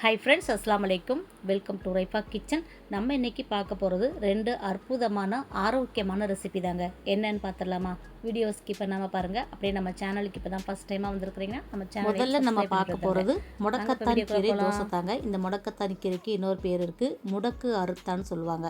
Hi friends அஸ்லாம் வலைக்கும் welcome to Raifa kitchen நம்ம இன்னைக்கு பார்க்க போகிறது ரெண்டு அற்புதமான ஆரோக்கியமான ரெசிபி தாங்க. என்னன்னு பார்த்துடலாமா? வீடியோ ஸ்கிப் பண்ணாமல் பாருங்கள் அப்படியே நம்ம சேனலுக்கு இப்போ தான் ஃபஸ்ட் டைமாக வந்திருக்கிறீங்க. நம்ம சேனல் முதல்ல நம்ம பார்க்க போகிறது முடக்கத்தான் கீரை. தோசை தாங்க. இந்த முடக்கத்தான் கீரைக்கு இன்னொரு பேர் இருக்குது முடக்கு அறுத்தான்னு சொல்லுவாங்க.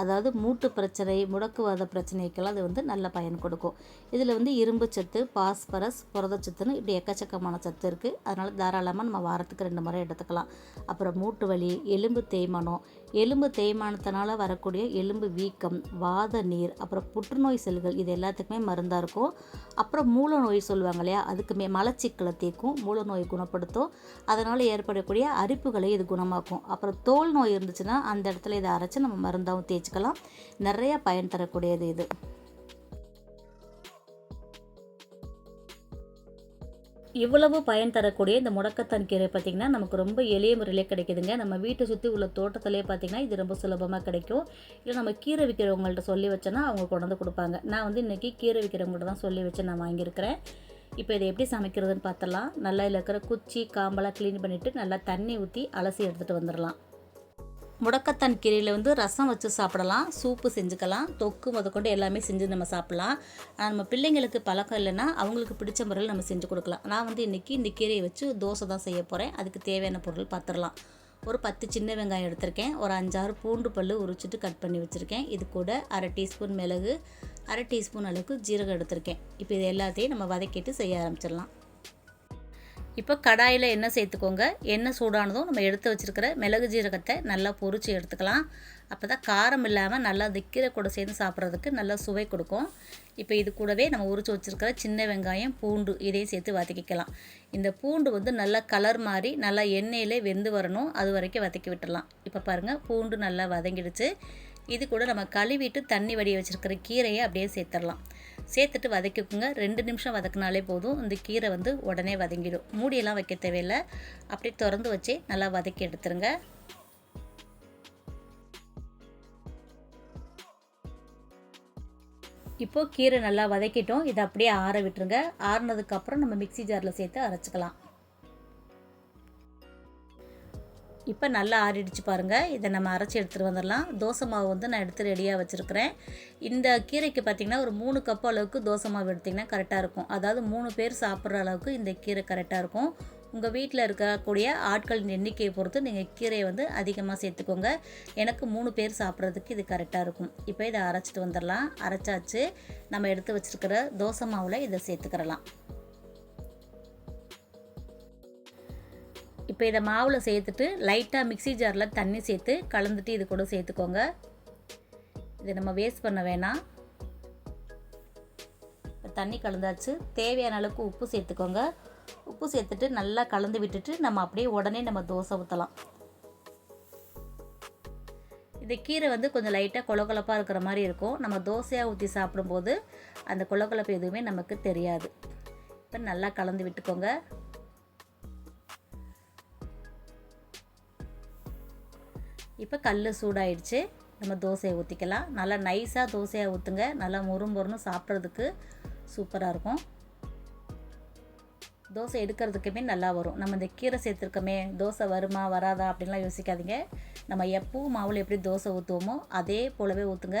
அதாவது மூட்டு பிரச்சனை முடக்குவாத பிரச்சனைக்கெல்லாம் அது வந்து நல்ல பயன் கொடுக்கும். இதில் வந்து இரும்பு சத்து பாஸ்பரஸ் புரதச்சத்துன்னு இப்படி எக்கச்சக்கமான சத்து இருக்குது அதனால் தாராளமாக நம்ம வாரத்துக்கு ரெண்டு முறை எடுத்துக்கலாம். அப்புறம் மூட்டு வலி எலும்பு தேய்மானம் எலும்பு தேய்மானத்தினால வரக்கூடிய எலும்பு வீக்கம் வாத நீர் அப்புறம் புற்றுநோய் செல்கள் இது எல்லாத்துக்குமே மருந்தாக இருக்கும். அப்புறம் மூல நோய் சொல்லுவாங்க இல்லையா அதுக்குமே மலச்சிக்கலை தீர்க்கும் மூல நோய் குணப்படுத்தும். அதனால் ஏற்படக்கூடிய அரிப்புகளை இது குணமாக்கும். அப்புறம் தோல் நோய் இருந்துச்சுன்னா அந்த இடத்துல இதை அரைச்சி நம்ம மருந்தாகவும் தேய்ச்சிக்கலாம். நிறைய பயன் தரக்கூடியது இது. இவ்வளவு பயன் தரக்கூடிய இந்த முடக்கத்தான் கீரை பார்த்திங்கன்னா நமக்கு ரொம்ப எளிய முறையிலே கிடைக்குதுங்க. நம்ம வீட்டை சுற்றி உள்ள தோட்டத்திலே பார்த்திங்கன்னா இது ரொம்ப சுலபமாக கிடைக்கும். இல்லை நம்ம கீரை விற்கிறவங்கள்ட்ட சொல்லி வச்சோன்னா அவங்க கொண்டாந்து கொடுப்பாங்க. நான் வந்து இன்றைக்கி கீரை விற்கிறவங்கள்ட்ட தான் சொல்லி வச்சு நான் வாங்கியிருக்கிறேன். இப்போ இதை எப்படி சமைக்கிறதுன்னு பார்த்தலாம் நல்லா இதில் இருக்கிற குச்சி காம்பெல்லாம் க்ளீன் பண்ணிவிட்டு நல்லா தண்ணி ஊற்றி அலசி எடுத்துகிட்டு வந்துடலாம். முடக்கத்தான் கீரையில் வந்து ரசம் வச்சு சாப்பிடலாம். சூப்பு செஞ்சுக்கலாம். தொக்கு முதற்கொண்டு எல்லாமே செஞ்சு நம்ம சாப்பிடலாம். ஆனால் நம்ம பிள்ளைங்களுக்கு பழக்கம் இல்லைன்னா அவங்களுக்கு பிடிச்ச முறையில் நம்ம செஞ்சு கொடுக்கலாம். நான் வந்து இன்றைக்கி இந்த கீரையை வச்சு தோசை தான் செய்ய போகிறேன் அதுக்கு தேவையான பொருள் பார்த்துடலாம். ஒரு பத்து சின்ன வெங்காயம் எடுத்திருக்கேன். ஒரு அஞ்சாறு பூண்டு பல் உரிச்சிட்டு கட் பண்ணி வச்சுருக்கேன். இது கூட அரை டீஸ்பூன் மிளகு அரை டீஸ்பூன் அளவுக்கு ஜீரகம் எடுத்திருக்கேன். இப்போ இது எல்லாத்தையும் நம்ம வதக்கிட்டு செய்ய ஆரம்பிச்சிடலாம். இப்போ கடாயில் எண்ணெய் சேர்த்துக்கோங்க. எண்ணெய் சூடானதும் நம்ம எடுத்து வச்சுருக்கிற மிளகு ஜீரகத்தை நல்லா பொறிச்சு எடுத்துக்கலாம். அப்போ தான் காரம் இல்லாமல் நல்லா திக்கிற கூட சேர்ந்து சாப்பிட்றதுக்கு நல்லா சுவை கொடுக்கும். இப்போ இது கூடவே நம்ம உரிச்சு வச்சுருக்கிற சின்ன வெங்காயம் பூண்டு இதையும் சேர்த்து வதக்கிக்கலாம். இந்த பூண்டு வந்து நல்லா கலர் மாதிரி நல்லா எண்ணெயிலே வெந்து வரணும். அது வரைக்கும் வதக்கி விட்டுடலாம். இப்போ பாருங்கள் பூண்டு நல்லா வதங்கிடுச்சு. இது கூட நம்ம கழுவிட்டு தண்ணி வடிய வச்சுருக்கிற கீரையை அப்படியே சேர்த்துடலாம். சேர்த்துட்டு வதக்கிக்குங்க. ரெண்டு நிமிஷம் வதக்குனாலே போதும். இந்த கீரை வந்து உடனே வதங்கிடும். மூடியெல்லாம் வைக்க தேவையில்லை. அப்படியே திறந்து வச்சு நல்லா வதக்கி எடுத்துருங்க. இப்போது கீரை நல்லா வதக்கிட்டோம். இதை அப்படியே ஆற விட்டுருங்க. ஆறுனதுக்கப்புறம் நம்ம மிக்சி ஜாரில் சேர்த்து அரைச்சிக்கலாம். இப்போ நல்லா ஆறிடுச்சு பாருங்கள் இதை நம்ம அரைச்சி எடுத்துகிட்டு வந்துடலாம். தோசை மாவு வந்து நான் எடுத்து ரெடியாக வச்சுருக்கிறேன். இந்த கீரைக்கு பார்த்திங்கன்னா ஒரு மூணு கப் அளவுக்கு தோசை மாவு எடுத்திங்கன்னா கரெக்டாக இருக்கும். அதாவது மூணு பேர் சாப்பிட்ற அளவுக்கு இந்த கீரை கரெக்டாக இருக்கும். உங்கள் வீட்டில் இருக்கக்கூடிய ஆட்களின் எண்ணிக்கையை பொறுத்து நீங்கள் கீரையை வந்து அதிகமாக சேர்த்துக்கோங்க. எனக்கு மூணு பேர் சாப்பிட்றதுக்கு இது கரெக்டாக இருக்கும். இப்போ இதை அரைச்சிட்டு வந்துடலாம். அரைச்சாச்சு. நம்ம எடுத்து வச்சுருக்கிற தோசை மாவில் இதை சேர்த்துக்கிறலாம். இப்போ இதை மாவில் சேர்த்துட்டு லைட்டாக மிக்ஸி ஜாரில் தண்ணி சேர்த்து கலந்துட்டு இது கூட சேர்த்துக்கோங்க. இதை நம்ம வேஸ்ட் பண்ண வேணாம். இப்போ தண்ணி கலந்தாச்சு. தேவையான அளவுக்கு உப்பு சேர்த்துக்கோங்க. உப்பு சேர்த்துட்டு நல்லா கலந்து விட்டுட்டு நம்ம அப்படியே உடனே நம்ம தோசை ஊற்றலாம் இந்த கீரை வந்து கொஞ்சம் லைட்டாக கொலகொலப்பாக இருக்கிற மாதிரி இருக்கும். நம்ம தோசையாக ஊற்றி சாப்பிடும்போது அந்த கொலகொலப்பு எதுவுமே நமக்கு தெரியாது. இப்போ நல்லா கலந்து விட்டுக்கோங்க. இப்போ கல் சூடாயிடுச்சு. நம்ம தோசையை ஊற்றிக்கலாம் நல்லா நைஸாக தோசையை ஊற்றுங்க நல்லா முறுமுறுன்னு சாப்பிட்றதுக்கு சூப்பராக இருக்கும். தோசை எடுக்கிறதுக்குமே நல்லா வரும். நம்ம இந்த கீரை சேர்த்துருக்கோமே தோசை வருமா வராதா அப்படின்லாம் யோசிக்காதீங்க. நம்ம எப்பவும் மாவில் எப்படி தோசை ஊற்றுவோமோ அதே போலவே ஊற்றுங்க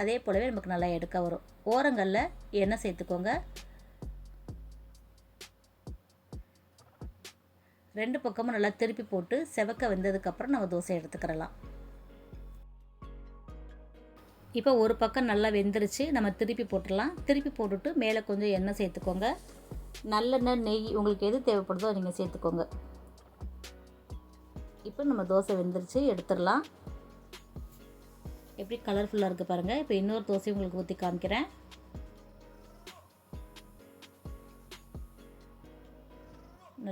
அதே போலவே நமக்கு நல்லா எடுக்க வரும். ஓரங்களில் எண்ணெய் சேர்த்துக்கோங்க. ரெண்டு பக்கமும் நல்லா திருப்பி போட்டு செவக்க வெந்ததுக்கப்புறம் நம்ம தோசை எடுத்துக்கிறலாம். இப்போ ஒரு பக்கம் நல்லா வெந்துருச்சு நம்ம திருப்பி போட்டுடலாம். திருப்பி போட்டுட்டு மேலே கொஞ்சம் எண்ணெய் சேர்த்துக்கோங்க. நல்லெண்ணெய் நெய் உங்களுக்கு எது தேவைப்படுதோ நீங்கள் சேர்த்துக்கோங்க. இப்போ நம்ம தோசை வெந்துருச்சு எடுத்துடலாம். எப்படி கலர்ஃபுல்லாக இருக்குது பாருங்கள் இப்போ இன்னொரு தோசை உங்களுக்கு ஊற்றி காமிக்கிறேன்.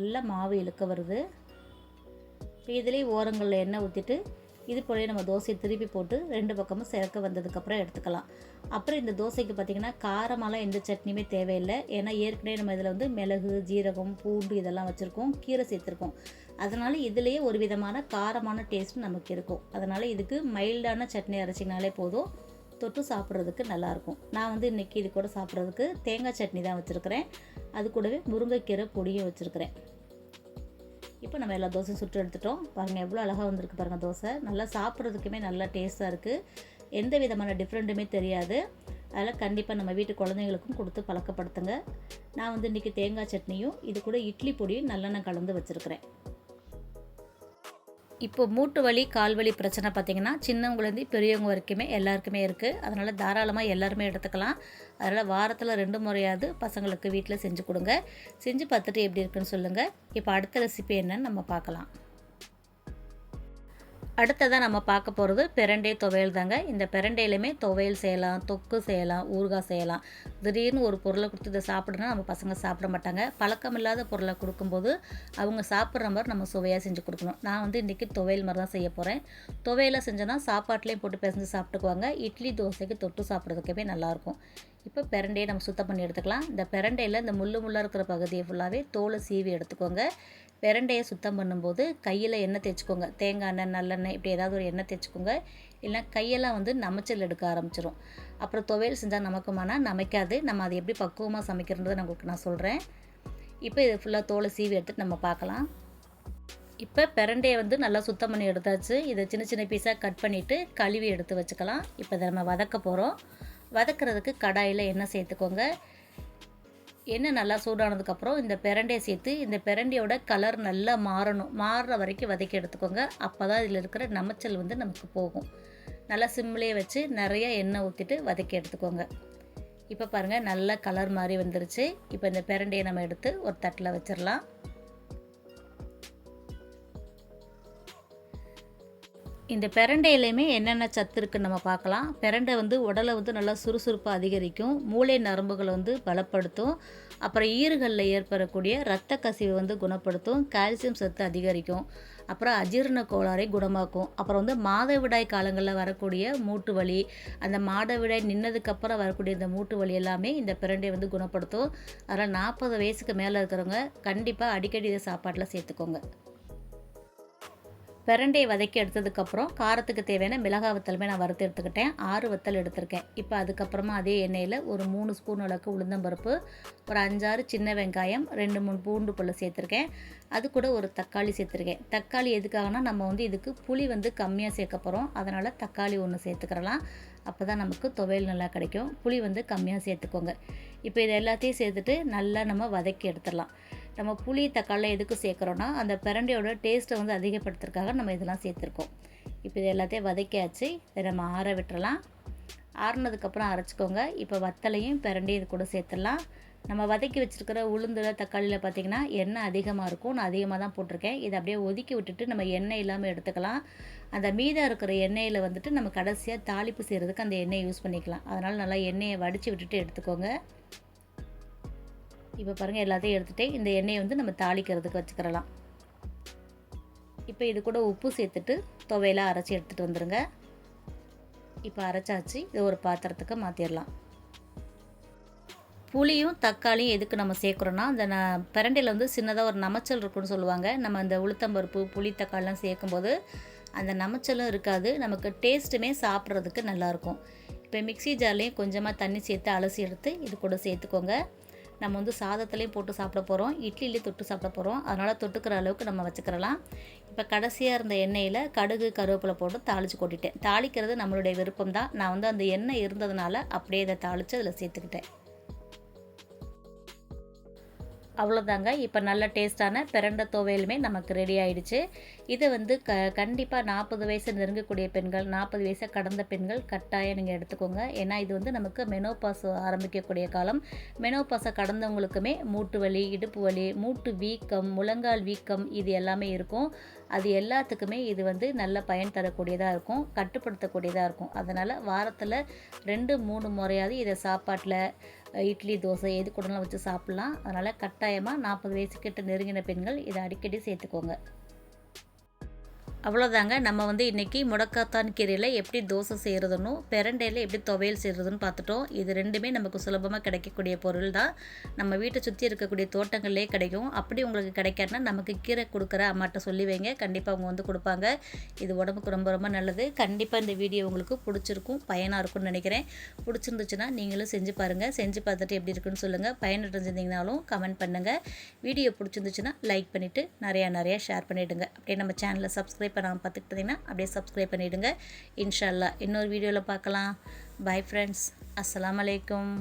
நல்லா மாவு இழுக்க வருது. இப்போ இதுலேயே ஓரங்களில் எண்ணெய் ஊற்றிட்டு இது போலவே நம்ம தோசையை திருப்பி போட்டு ரெண்டு பக்கமும் சேர்க்க வந்ததுக்கப்புறம் எடுத்துக்கலாம். அப்புறம் இந்த தோசைக்கு பார்த்திங்கன்னா காரமெல்லாம் எந்த சட்னியுமே தேவையில்லை. ஏன்னா ஏற்கனவே நம்ம இதில் வந்து மிளகு ஜீரகம் பூண்டு இதெல்லாம் வச்சுருக்கோம் கீரை சேர்த்துருக்கோம். அதனால் இதுலேயே ஒரு விதமான காரமான டேஸ்ட் நமக்கு இருக்கும். அதனால் இதுக்கு மைல்டான சட்னி அரைச்சிங்கனாலே போதும். தொட்டு சாப்பிட்றதுக்கு நல்லாயிருக்கும். நான் வந்து இன்றைக்கி இது கூட சாப்பிட்றதுக்கு தேங்காய் சட்னி தான் வச்சுருக்கிறேன். அது கூடவே முருங்கைக்கீரை பொடியும் வச்சுருக்கிறேன். இப்போ நம்ம எல்லா தோசையும் சுட்டு எடுத்துட்டோம். பாருங்கள் எவ்வளோ அழகாக வந்திருக்கு பாருங்கள் தோசை. நல்லா சாப்பிட்றதுக்குமே நல்லா டேஸ்ட்டாக இருக்குது எந்த விதமான டிஃப்ரெண்ட்டுமே தெரியாது. அதெல்லாம் கண்டிப்பாக நம்ம வீட்டு குழந்தைங்களுக்கும் கொடுத்து பழக்கப்படுத்துங்க. நான் வந்து இன்றைக்கி தேங்காய் சட்னியும் இது கூட இட்லி பொடியும் நல்லெண்ணெய் கலந்து வச்சுருக்கிறேன். இப்போ மூட்டு வலி கால் வலி பிரச்சனை பார்த்திங்கன்னா சின்னவங்கலேருந்து பெரியவங்க வரைக்குமே எல்லாருக்குமே இருக்குது அதனால் தாராளமாக எல்லாருமே எடுத்துக்கலாம். அதனால் வாரத்தில் ரெண்டு முறையாவது பசங்களுக்கு வீட்டில் செஞ்சு கொடுங்க. செஞ்சு பார்த்துட்டு எப்படி இருக்குன்னு சொல்லுங்கள் இப்போ அடுத்த ரெசிபி என்னன்னு நம்ம பார்க்கலாம். அடுத்ததாக நம்ம பார்க்க போகிறது பிரண்டே துவையல் தாங்க. இந்த பிரண்டையிலுமே துவையல் செய்யலாம் தொக்கு செய்யலாம் ஊறுகாய் செய்யலாம். திடீர்னு ஒரு பொருளை கொடுத்து இதை சாப்பிடுனா நம்ம பசங்க சாப்பிட மாட்டாங்க. பழக்கம் இல்லாத பொருளை கொடுக்கும்போது அவங்க சாப்பிட்ற மாதிரி நம்ம சுவையாக செஞ்சு கொடுக்கணும். நான் வந்து இன்றைக்கி துவையல் மாதிரி தான் செய்ய போகிறேன் துவையலை செஞ்சோன்னா சாப்பாட்லேயும் போட்டு பிசைஞ்சு சாப்பிட்டுக்குவாங்க. இட்லி தோசைக்கு தொட்டு சாப்பிட்றதுக்குமே நல்லாயிருக்கும் இப்போ பெரண்டையை நம்ம சுத்தம் பண்ணி எடுத்துக்கலாம். இந்த பிரண்டையில் இந்த முள்ளு முள்ளாக இருக்கிற பகுதியை ஃபுல்லாகவே தோலை சீவி எடுத்துக்கோங்க. பெரண்டையை சுத்தம் பண்ணும்போது கையில் எண்ணெய் தேய்ச்சிக்கோங்க. தேங்காய் எண்ணெய் நல்லெண்ணெய் இப்படி ஏதாவது ஒரு எண்ணெய் தேய்ச்சிக்கோங்க. இல்லைனா கையெல்லாம் வந்து நமைச்சல் எடுக்க ஆரம்பிச்சிடும் அப்புறம் துவையல் செஞ்சால் நமக்குமானா நமைக்காது. நம்ம அதை எப்படி பக்குவமாக சமைக்கிறன்றதை நான் உங்களுக்கு நான் சொல்கிறேன் இப்போ இது ஃபுல்லாக தோலை சீவி எடுத்துகிட்டு நம்ம பார்க்கலாம். இப்போ பெரண்டையை வந்து நல்லா சுத்தம் பண்ணி எடுத்தாச்சு. இதை சின்ன சின்ன பீஸாக கட் பண்ணிவிட்டு கழுவி எடுத்து வச்சுக்கலாம். இப்போ இதை நம்ம வதக்க போகிறோம் வதக்கிறதுக்கு கடாயில் எண்ணெய் சேர்த்துக்கோங்க. எண்ணெய் நல்லா சூடானதுக்கப்புறம் இந்த பிரண்டையை சேர்த்து இந்த பிரண்டையோட கலர் நல்லா மாறணும். மாறுற வரைக்கும் வதக்கி எடுத்துக்கோங்க. அப்போ தான் இதில் இருக்கிற நமைச்சல் வந்து நமக்கு போகும். நல்லா சிம்லேயே வச்சு நிறைய எண்ணெய் ஊற்றிட்டு வதக்கி எடுத்துக்கோங்க. இப்போ பாருங்கள் நல்லா கலர் மாதிரி வந்துருச்சு. இப்போ இந்த பிரண்டையை நம்ம எடுத்து ஒரு தட்டில் வச்சிடலாம். இந்த பிரண்டையிலையுமே என்னென்ன சத்து இருக்குன்னு நம்ம பார்க்கலாம். பிரண்டை வந்து உடலை வந்து நல்லா சுறுசுறுப்பாக அதிகரிக்கும். மூளை நரம்புகளை வந்து பலப்படுத்தும். அப்புறம் ஈறுகளில் ஏற்படக்கூடிய இரத்த கசிவை வந்து குணப்படுத்தும். கால்சியம் சத்து அதிகரிக்கும். அப்புறம் அஜீரண கோளாறை குணமாக்கும். அப்புறம் வந்து மாதவிடாய் காலங்களில் வரக்கூடிய மூட்டு வலி அந்த மாதவிடாய் நின்னதுக்கப்புறம் வரக்கூடிய இந்த மூட்டு வலி எல்லாமே இந்த பிரண்டையை வந்து குணப்படுத்தும். அதனால் நாற்பது வயசுக்கு மேலே இருக்கிறவங்க கண்டிப்பாக அடிக்கடி இதை சாப்பாட்டில் சேர்த்துக்கோங்க. பிரண்டையை வதக்கி எடுத்ததுக்கப்புறம் காரத்துக்கு தேவையான மிளகாய் வத்தலுமே நான் வறுத்து எடுத்துக்கிட்டேன். ஆறு வத்தல் எடுத்திருக்கேன். இப்போ அதுக்கப்புறமா அதே எண்ணெயில் ஒரு மூணு ஸ்பூன் அளவுக்கு உளுந்தம்பருப்பு ஒரு அஞ்சாறு சின்ன வெங்காயம் ரெண்டு மூணு பூண்டு புள்ள சேர்த்துருக்கேன். அது கூட ஒரு தக்காளி சேர்த்துருக்கேன். தக்காளி எதுக்காகனா நம்ம வந்து இதுக்கு புளி வந்து கம்மியாக சேர்க்க போகிறோம். அதனால் தக்காளி ஒன்று சேர்த்துக்கிறலாம். அப்போ தான் நமக்கு துவையல் நல்லா கிடைக்கும். புளி வந்து கம்மியாக சேர்த்துக்கோங்க. இப்போ இது எல்லாத்தையும் சேர்த்துட்டு நல்லா நம்ம வதக்கி எடுத்துடலாம். நம்ம புளி தக்காளியில் எதுக்கு சேர்க்குறோன்னா அந்த பிரண்டையோட டேஸ்ட்டை வந்து அதிகப்படுத்துறதுக்காக நம்ம இதெல்லாம் சேர்த்துருக்கோம். இப்போ இது எல்லாத்தையும் வதக்கியாச்சு. இதை நம்ம ஆற விட்டுறலாம். ஆறுனதுக்கப்புறம் அரைச்சிக்கோங்க. இப்போ வத்தலையும் பிரண்டையும் இது கூட சேர்த்துடலாம். நம்ம வதக்கி வச்சுருக்கிற உளுந்தில் தக்காளியில் பார்த்திங்கன்னா எண்ணெய் அதிகமாக இருக்கும். நான் அதிகமாக தான் போட்டிருக்கேன். இதை அப்படியே ஒதுக்கி விட்டுட்டு நம்ம எண்ணெய் இல்லாமல் எடுத்துக்கலாம். அந்த மீதம் இருக்கிற எண்ணெயில் வந்துட்டு நம்ம கடைசியாக தாளிப்பு செய்கிறதுக்கு அந்த எண்ணெயை யூஸ் பண்ணிக்கலாம். அதனால் நல்லா எண்ணெயை வடித்து விட்டுட்டு எடுத்துக்கோங்க. இப்போ பாருங்கள் எல்லாத்தையும் எடுத்துகிட்டே இந்த எண்ணெயை வந்து நம்ம தாளிக்கிறதுக்கு வச்சுக்கிறலாம். இப்போ இது கூட உப்பு சேர்த்துட்டு துவையெல்லாம் அரைச்சி எடுத்துகிட்டு வந்துடுங்க இப்போ அரைச்சாச்சு இதை ஒரு பாத்திரத்துக்கு மாற்றிடலாம் புளியும் தக்காளியும் எதுக்கு நம்ம சேர்க்குறோன்னா அந்த ந பிரண்டையில் வந்து சின்னதாக ஒரு நமைச்சல் இருக்குன்னு சொல்லுவாங்க. நம்ம அந்த உளுத்தம்பருப்பு புளி தக்காளிலாம் சேர்க்கும்போது அந்த நமைச்சலும் இருக்காது. நமக்கு டேஸ்ட்டுமே சாப்பிட்றதுக்கு நல்லாயிருக்கும் இப்போ மிக்சி ஜார்லேயும் கொஞ்சமாக தண்ணி சேர்த்து அலசி எடுத்து இது கூட சேர்த்துக்கோங்க. நம்ம வந்து சாதத்துலேயும் போட்டு சாப்பிட போகிறோம் இட்லிலேயும் தொட்டு சாப்பிட போகிறோம் அதனால் தொட்டுக்கிற அளவுக்கு நம்ம வச்சுக்கிறலாம் இப்போ கடைசியாக இருந்த எண்ணெயில் கடுகு கருவேப்பிலை போட்டு தாளித்து கொட்டிட்டேன். தாளிக்கிறது நம்மளுடைய விருப்பம் தான் நான் வந்து அந்த எண்ணெய் இருந்ததுனால அப்படியே இதை தாளித்து அதில் சேர்த்துக்கிட்டேன். அவ்வளோதாங்க இப்போ நல்ல டேஸ்ட்டான பிறண்ட துவையலுமே நமக்கு ரெடி ஆயிடுச்சு. இதை வந்து க கண்டிப்பாக நாற்பது வயசு நெருங்கக்கூடிய பெண்கள் நாற்பது வயசை கடந்த பெண்கள் கட்டாயம் நீங்கள் எடுத்துக்கோங்க. ஏன்னா இது வந்து நமக்கு மெனோபாஸ் ஆரம்பிக்கக்கூடிய காலம். மெனோபாஸை கடந்தவங்களுக்குமே மூட்டு வலி இடுப்பு வலி மூட்டு வீக்கம் முழங்கால் வீக்கம் இது எல்லாமே இருக்கும். அது எல்லாத்துக்குமே இது வந்து நல்ல பயன் தரக்கூடியதாக இருக்கும் கட்டுப்படுத்தக்கூடியதாக இருக்கும். அதனால் வாரத்தில் ரெண்டு மூணு முறையாவது இதை சாப்பாட்டில் இட்லி தோசை எது கூடலாம் வச்சு சாப்பிட்லாம். அதனால் கட்டாயமாக நாற்பது வயசுக்கிட்ட நெருங்கின பெண்கள் இதை அடிக்கடி சேர்த்துக்கோங்க. அவ்வளோதாங்க நம்ம வந்து இன்றைக்கி முடக்காத்தான் கீரையில் எப்படி தோசை செய்கிறதுனும் பெரண்டையில் எப்படி துவையல் செய்கிறதுன்னு பார்த்துட்டோம். இது ரெண்டுமே நமக்கு சுலபமாக கிடைக்கக்கூடிய பொருள் தான் நம்ம வீட்டை சுற்றி இருக்கக்கூடிய தோட்டங்கள்லேயே கிடைக்கும். அப்படி உங்களுக்கு கிடைக்காதுன்னா நமக்கு கீரை கொடுக்குற அம்மாட்ட சொல்லி வைங்க. கண்டிப்பாக அவங்க வந்து கொடுப்பாங்க. இது உடம்புக்கு ரொம்ப ரொம்ப நல்லது. கண்டிப்பாக இந்த வீடியோ உங்களுக்கு பிடிச்சிருக்கும் பயனாக இருக்கும்னு நினைக்கிறேன். பிடிச்சிருந்துச்சுன்னா நீங்களும் செஞ்சு பாருங்கள் செஞ்சு பார்த்துட்டு எப்படி இருக்குன்னு சொல்லுங்கள் பயனடைஞ்சிருந்தீங்கனாலும் கமெண்ட் பண்ணுங்கள் வீடியோ பிடிச்சிருந்துச்சுன்னா லைக் பண்ணிவிட்டு நிறையா நிறையா ஷேர் பண்ணிவிடுங்க அப்படியே நம்ம சேனலை சப்ஸ்கிரைப் பண்ணாமல் பார்த்துக்கிட்டு அப்படியே சப்ஸ்கிரைப் பண்ணிவிடுங்க இன்ஷா அல்லாஹ் இன்னொரு வீடியோவில் பார்க்கலாம். பை ஃப்ரெண்ட்ஸ் அஸ்லாம் அலைக்கும்